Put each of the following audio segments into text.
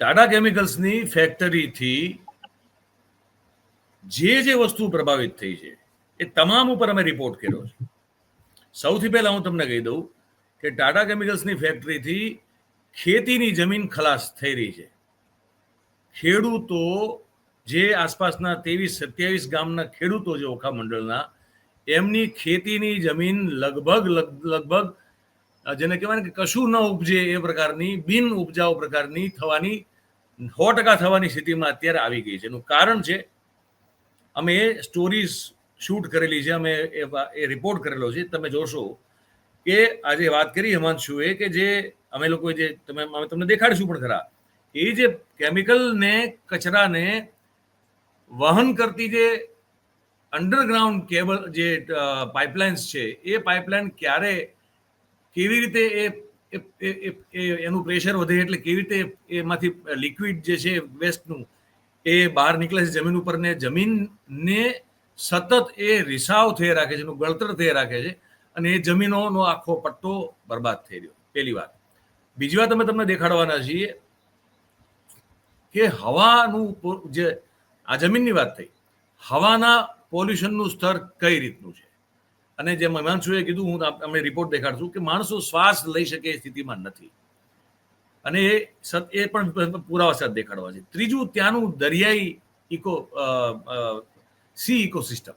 ટાટા કેમિકલ્સની ફેક્ટરીથી જે જે વસ્તુ પ્રભાવિત થઈ છે, એ તમામ ઉપર અમે રિપોર્ટ કર્યો છે. સૌથી પહેલા હું તમને કહી દઉં કે ટાટા કેમિકલ્સની ફેક્ટરીથી ખેતીની જમીન ખલાસ થઈ રહી છે. ખેડૂતો જે આસપાસના ત્રેવીસ સત્યાવીસ ગામના ખેડૂતો છે ઓખા મંડળના, એમની ખેતીની જમીન લગભગ લગભગ, જેને કહેવાય ને કે કશું ન ઉપજે એ પ્રકારની, બિન ઉપજાઉ પ્રકારની થવાની સો ટકા થવાની સ્થિતિમાં અત્યારે આવી ગઈ છે. એનું કારણ છે, અમે એ સ્ટોરીઝ શૂટ કરેલી છે, અમે એ રિપોર્ટ કરેલો છે. તમે જોશો કે આજે વાત કરી હિમાંશુએ કે જે અમે લોકો જે તમે, અમે તમને દેખાડીશું પણ ખરા, એ જે કેમિકલને કચરાને વહન કરતી જે અંડરગ્રાઉન્ડ કેબલ જે પાઇપલાઇન્સ છે, એ પાઇપલાઇન ક્યારે કેવી રીતે એ- એનું પ્રેશર વધે એટલે કેવી રીતે એમાંથી લિક્વિડ જે છે વેસ્ટનું એ બહાર નીકળે છે જમીન ઉપર ને જમીનને સતત એ રિસાવ થઈ રાખે છે, એનું ગળતર થઈ રાખે છે અને એ જમીનોનો આખો પટ્ટો બરબાદ થઈ રહ્યો. પહેલી વાત. બીજી વાત અમે તમને દેખાડવાના છીએ કે હવાનું જે આ જમીનની વાત થઈ. હવાના પોલ્યુશનનું સ્તર કઈ રીતનું છે? અને જે હિમાંશુએ કીધું, હું અમને રિપોર્ટ દેખાડશું કે માણસો શ્વાસ લઈ શકે એ સ્થિતિમાં નથી. અને એ એ પણ પુરાવા સાથે દેખાડવા છે. ત્રીજું, ત્યાંનું દરિયાઈ ઇકો સી ઇકોસિસ્ટમ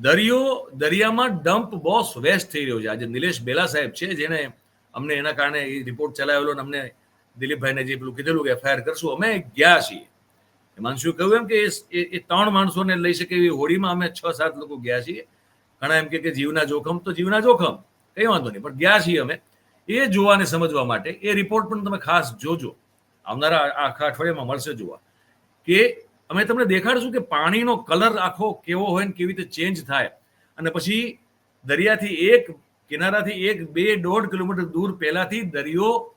દરિયો, દરિયામાં ડમ્પ બોસ વેસ્ટ થઈ રહ્યો છે. આજે નિલેશ બેલા સાહેબ છે જેને અમને એના કારણે એ રિપોર્ટ ચલાવેલો અને અમને દિલીપભાઈને જે પેલું કીધેલું કે એફઆઈઆર કરશું, અમે ગયા છીએ. હિમાંશુએ કહ્યું એમ કે એ- ત્રણ માણસોને લઈ શકે એવી હોડીમાં અમે છ સાત લોકો ગયા છીએ. ઘણા એમ કે જીવના જોખમ તો જીવના જોખમ, કંઈ વાંધો નહીં. પણ ગયા છીએ અમે. એ જોવાને સમજવા માટે એ રિપોર્ટ પણ તમે ખાસ જોજો. આવનારા આખા અઠવાડિયામાં મળશે જોવા. કે અમે તમને દેખાડશું કે પાણીનો કલર આખો કેવો હોય ને કેવી રીતે ચેન્જ થાય. અને પછી દરિયાથી એક, કિનારાથી એક, બે દોઢ કિલોમીટર દૂર પહેલાથી દરિયો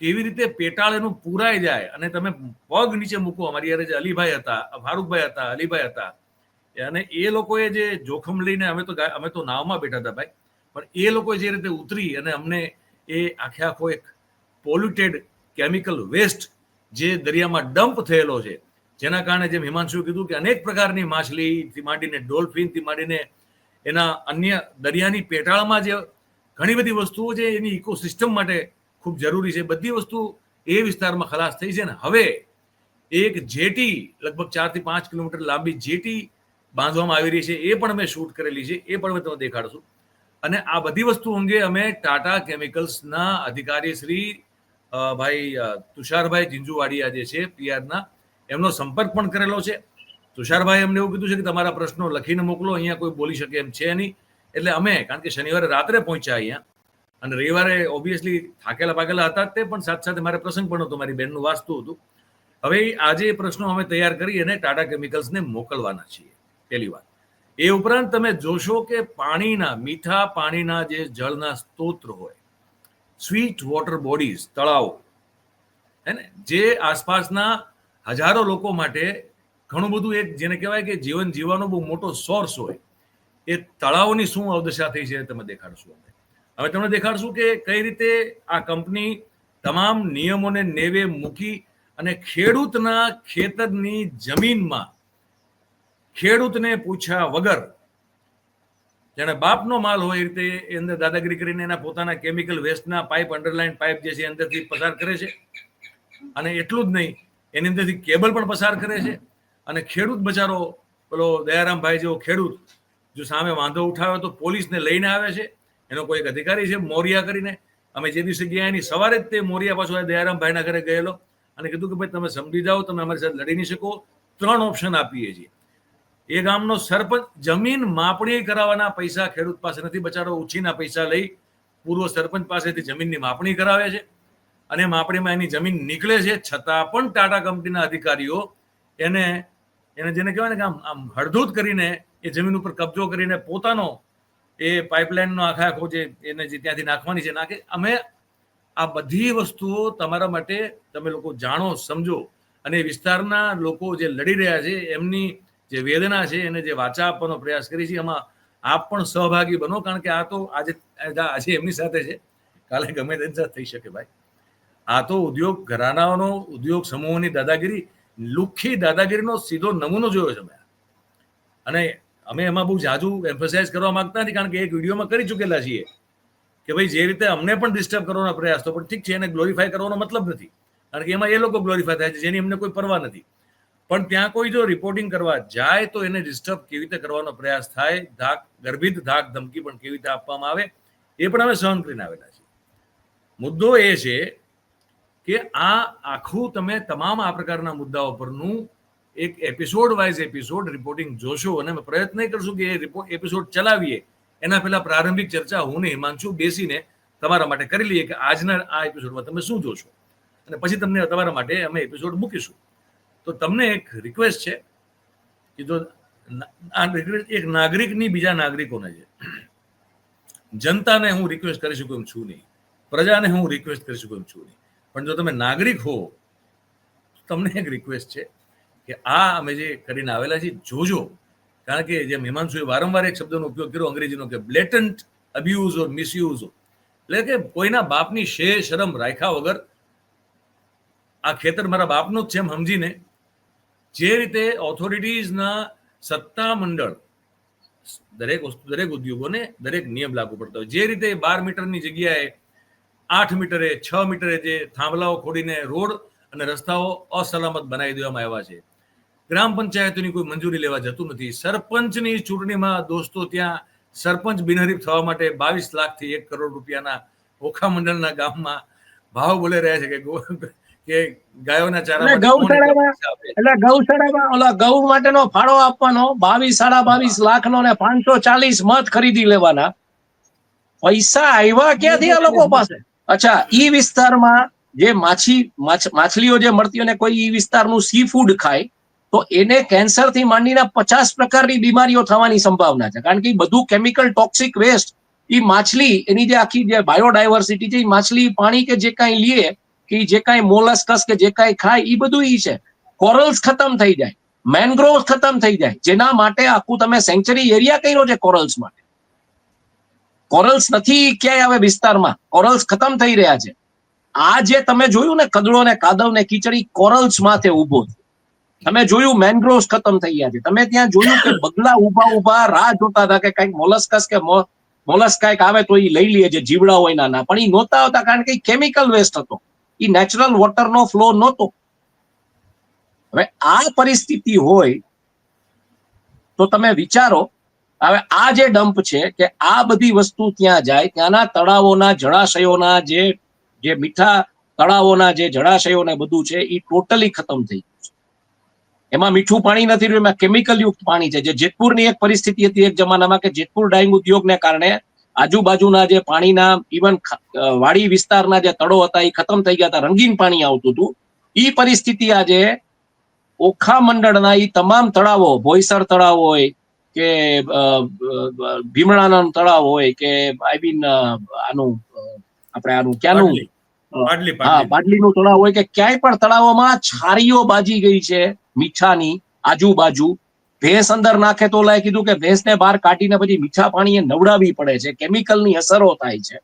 કેવી રીતે પેટાળ એનું પૂરાઈ જાય. અને તમે પગ નીચે મૂકો. અમારી યારે જે અલીભાઈ હતા, ફારૂકભાઈ હતા, અલીભાઈ હતા અને એ લોકોએ જે જોખમ લઈને અમે તો અમે તો નાવમાં બેઠા હતા ભાઈ. પણ એ લોકોએ જે રીતે ઉતરી અને અમને એ આખે આખો એક પોલ્યુટેડ કેમિકલ વેસ્ટ જે દરિયામાં ડમ્પ થયેલો છે, જેના કારણે જેમ હિમાંશુએ કીધું કે અનેક પ્રકારની માછલીથી માંડીને ડોલ્ફિનથી માંડીને એના અન્ય દરિયાની પેટાળમાં જે ઘણી બધી વસ્તુઓ છે, એની ઇકોસિસ્ટમ માટે ખૂબ જરૂરી છે. બધી વસ્તુ એ વિસ્તારમાં ખલાસ થઈ છે ને. હવે એક જેટી લગભગ ચારથી પાંચ કિલોમીટર લાંબી જેટી બાંધવામાં આવી રહી છે, એ પણ અમે શૂટ કરેલી છે, એ પણ અમે તમને દેખાડશું. અને આ બધી વસ્તુ અંગે અમે ટાટા કેમિકલ્સના અધિકારી શ્રી ભાઈ તુષારભાઈ જિંજુવાડિયા જે છે પીઆરના એમનો સંપર્ક પણ કરેલો છે. તુષારભાઈ અમને એવું કીધું છે કે તમારા પ્રશ્નો લખીને મોકલો, અહીંયા કોઈ બોલી શકે એમ છે નહીં. એટલે અમે, કારણ કે શનિવારે રાત્રે પહોંચ્યા અહીંયા, અને રવિવારે ઓબ્વિયસલી થાકેલા પાકેલા હતા તે પણ સાથે સાથે મારે પ્રસંગ પણ હતો, મારી બેનનું વાસ્તુ હતું. હવે આજે પ્રશ્નો અમે તૈયાર કરી અને ટાટા કેમિકલ્સને મોકલવાના છીએ. પહેલી વાત. એ ઉપરાંત તમે જોશો કે પાણીના, મીઠા પાણીના જે જળના સ્ત્રોત હોય સ્વીટ વોટર બોડીઝ તળાવો, હે ને? જે આસપાસના હજારો લોકો માટે ઘણું બધું એક જેને કહેવાય કે જીવન જીવવાનો બહુ મોટો સોર્સ હોય, એ તળાવોની શું અવદશા થઈ છે તમે દેખાડશું હવે તમને દેખાડશું કે કઈ રીતે આ કંપની તમામ નિયમોને નેવે મૂકી અને ખેડૂતના ખેતરની જમીનમાં ખેડૂતને પૂછ્યા વગર જેને બાપનો માલ હોય એ રીતે એ અંદર દાદાગીરી કરીને એના પોતાના કેમિકલ વેસ્ટના પાઇપ અંડરલાઇન પાઇપ જે છે અંદરથી પસાર કરે છે. અને એટલું જ નહીં, એની અંદરથી કેબલ પણ પસાર કરે છે. અને ખેડૂત બચારો, પેલો દયારામભાઈ જેવો ખેડૂત, જો સામે વાંધો ઉઠાવે તો પોલીસને લઈને આવે છે. એનો કોઈ એક અધિકારી છે, મોરિયા કરીને. અમે જે દિવસે ગયા એની સવારે જ તે મોરિયા પાછો દયારામભાઈના ઘરે ગયેલો અને કીધું કે ભાઈ તમે સમજી જાઓ, તમે અમારી સાથે લડી નહીં શકો. ત્રણ ઓપ્શન આપીએ છીએ. એ ગામનો સરપંચ જમીન માપણી કરાવવાના પૈસા ખેડૂત પાસે નથી બચાડો ઉછીના પૈસા લઈ પૂર્વ સરપંચ પાસેથી જમીનની માપણી કરાવે છે અને માપણીમાં એની જમીન નીકળે છે છતાં પણ ટાટા કંપનીના અધિકારીઓ એને એને જેને કહેવાય ને કે આમ આમ હળધૂત કરીને એ જમીન ઉપર કબજો કરીને પોતાનો એ પાઇપલાઇનનો આખા આખો જે એને જે ત્યાંથી નાખવાની છે, નાખે. અમે આ બધી વસ્તુઓ તમારા માટે તમે લોકો જાણો, સમજો અને વિસ્તારના લોકો જે લડી રહ્યા છે, એમની જે વેદના છે, એને જે વાચા આપવાનો પ્રયાસ કરી છે, એમાં આપ પણ સહભાગી બનો, કારણ કે આ તો આજે આજે એમની સાથે છે. કાલે ગમે તેની સાથે થઈ શકે ભાઈ. આ તો ઉદ્યોગ ઘરાનાઓનો, ઉદ્યોગ સમૂહોની દાદાગીરી લુખ્ખી દાદાગીરીનો સીધો નમૂનો જોયો છે મેં. અને અમે એમાં બહુ જાજુ એમ્ફસાઇઝ કરવા માંગતા નથી, કારણ કે એક વિડીયોમાં કરી ચૂકેલા છીએ કે ભાઈ જે રીતે અમને પણ ડિસ્ટર્બ કરવાનો પ્રયાસ તો પણ ઠીક છે, એને ગ્લોરીફાય કરવાનો મતલબ નથી. કારણ કે એમાં એ લોકો ગ્લોરીફાય થાય છે, જેની અમને કોઈ પરવા નથી. પણ ત્યાં કોઈ જો રિપોર્ટિંગ કરવા જાય તો એને ડિસ્ટર્બ કેવી રીતે કરવાનો પ્રયાસ થાય? ધાક, ગર્ભિત ધાક ધમકી પણ કેવી રીતે આપવામાં આવે? એ પણ અમે સહન કરીને આવેલા છીએ. મુદ્દો એ છે કે આ આખું તમે તમામ આ પ્રકારના મુદ્દાઓ પરનું એક એપિસોડ વાઇઝ એપિસોડ રિપોર્ટિંગ જોશો અને અમે પ્રયત્ન કરશું કે એ એપિસોડ ચલાવીએ. એના પહેલા પ્રારંભિક ચર્ચા હું ને હિમાંશુ બેસીને તમારા માટે કરી લઈએ કે આજના આ એપિસોડમાં તમે શું જોશો? અને પછી તમને તમારા માટે અમે એપિસોડ મૂકીશું. તો તમને એક રિક્વેસ્ટ છે કે જો આ રિક્વેસ્ટ એક નાગરિકની બીજા નાગરિકોને છે. જનતાને હું રિક્વેસ્ટ કરી શકું એમ છું નહીં. પ્રજાને હું રિક્વેસ્ટ કરી શકું એમ છું નહીં. પણ જો તમે નાગરિક હો તમને એક રિક્વેસ્ટ છે કે આ અમે જે કરીને આવેલા છીએ, જોજો. કારણ કે જેમ હિમાંશુએ વારંવાર એક શબ્દનો ઉપયોગ કર્યો અંગ્રેજીનો કે બ્લેટન્ટ અબ્યુઝ ઓર મિસયુઝ એટલે કે કોઈના બાપની શે શરમ રાખ્યા વગર આ ખેતર મારા બાપનું જ છે એમ સમજીને જે રીતે ઓથોરિટીઝના સત્તા મંડળ દરેક વસ્તુ, દરેક ઉદ્યોગોને દરેક નિયમ લાગુ પડતો હોય. જે રીતે બાર મીટરની જગ્યાએ, આઠ મીટરે, છ મીટરે જે થાંભલાઓ ખોડીને રોડ અને રસ્તાઓ અસલામત બનાવી દેવામાં આવ્યા છે. ગ્રામ પંચાયતોની કોઈ મંજૂરી લેવા જતું નથી. સરપંચની ચૂંટણીમાં દોસ્તો ત્યાં સરપંચ બિનહરીફ થવા માટે બાવીસ લાખથી એક કરોડ રૂપિયાના ઓખા મંડળના ગામમાં ભાવ બોલે રહ્યા છે કે કે ગાયોના ચારા ગૌશાળામાં- એટલે ગૌશાળામાં ઓલા ગૌ માટેનો ફાળો આપવાનો બાવીસ સાડા બાવીસ લાખ નો ને પાંચસો ચાલીસ મત ખરીદી લેવાના. પૈસા આવ્યા ક્યાંથી આ લોકો પાસે? અચ્છા ઈ વિસ્તારમાં જે માછી માછલીઓ જે મળતી હોય ને કોઈ ઈ વિસ્તારનું સી ફૂડ ખાય તો એને કેન્સરથી માંડીને પચાસ પ્રકારની બીમારીઓ થવાની સંભાવના છે. કારણ કે બધું કેમિકલ ટોક્સિક વેસ્ટ એ માછલી એની જે આખી જે બાયોડાયવર્સિટી છે એ માછલી પાણી કે જે કાંઈ લે કે જે કાંઈ મોલસ્કસ કે જે કાંઈ ખાય એ બધું ઈ છે. કોરલ્સ ખતમ થઈ જાય. મેનગ્રોવ ખતમ થઈ જાય. જેના માટે આખું તમે સેન્ચરી એરિયા કર્યો છે કોરલ્સ માટે. કોરલ્સ નથી ક્યાંય હવે વિસ્તારમાં. કોરલ્સ ખતમ થઈ રહ્યા છે. આ જે તમે જોયું ને કદડો ને કાદવ ને કીચડી કોરલ્સ માથે ઊભો તમે જોયું મેનગ્રોવ્સ ખતમ થઈ ગયા છે. તમે ત્યાં જોયું કે બગલા ઊભા ઊભા રાહ જોતા હતા કે કંઈક મોલસ્કસ કે મોલસ કંઈક આવે તો એ લઈ લઈએ જે જીવડા હોય નાના પણ એ નહોતા આવતા કારણ કે કેમિકલ વેસ્ટ હતો. એ નેચરલ વોટરનો ફ્લો નહોતો. હવે આ પરિસ્થિતિ હોય તો તમે વિચારો, હવે આ જે ડમ્પ છે કે આ બધી વસ્તુ ત્યાં જાય, ત્યાંના તળાવોના, જળાશયોના જે જે મીઠા તળાવોના જે જળાશયો ને બધું છે એ ટોટલી ખતમ થઈ ગયું છે. એમાં મીઠું પાણી નથી રહ્યું, એમાં કેમિકલ યુક્ત પાણી છે. જે જેતપુરની એક પરિસ્થિતિ હતી એક જમાનામાં કે જેતપુર ડાઈંગ ઉદ્યોગને કારણે આજુબાજુના જે પાણીના ઇવન વાડી વિસ્તારના જે તળો હતા એ ખતમ થઈ ગયા હતા રંગીન પાણી આવતું હતું. એ પરિસ્થિતિ આજે ઓખા મંડળના એ તમામ તળાવો ભોયસર તળાવ હોય કે અ, તળાવ હોય કે આઈ મીન આનું આપણે આનું ક્યાંનું? હા બાટલીનું તળાવ હોય કે ક્યાંય પણ તળાવોમાં છારીઓ બાજી ગઈ છે મીઠાની આજુબાજુ. ભેંસ અંદર નાખે તો ઓલાએ કીધું કે ભેંસને બહાર કાઢીને પછી મીઠા પાણીએ નવડાવવી પડે છે. કેમિકલની અસરો થાય છે.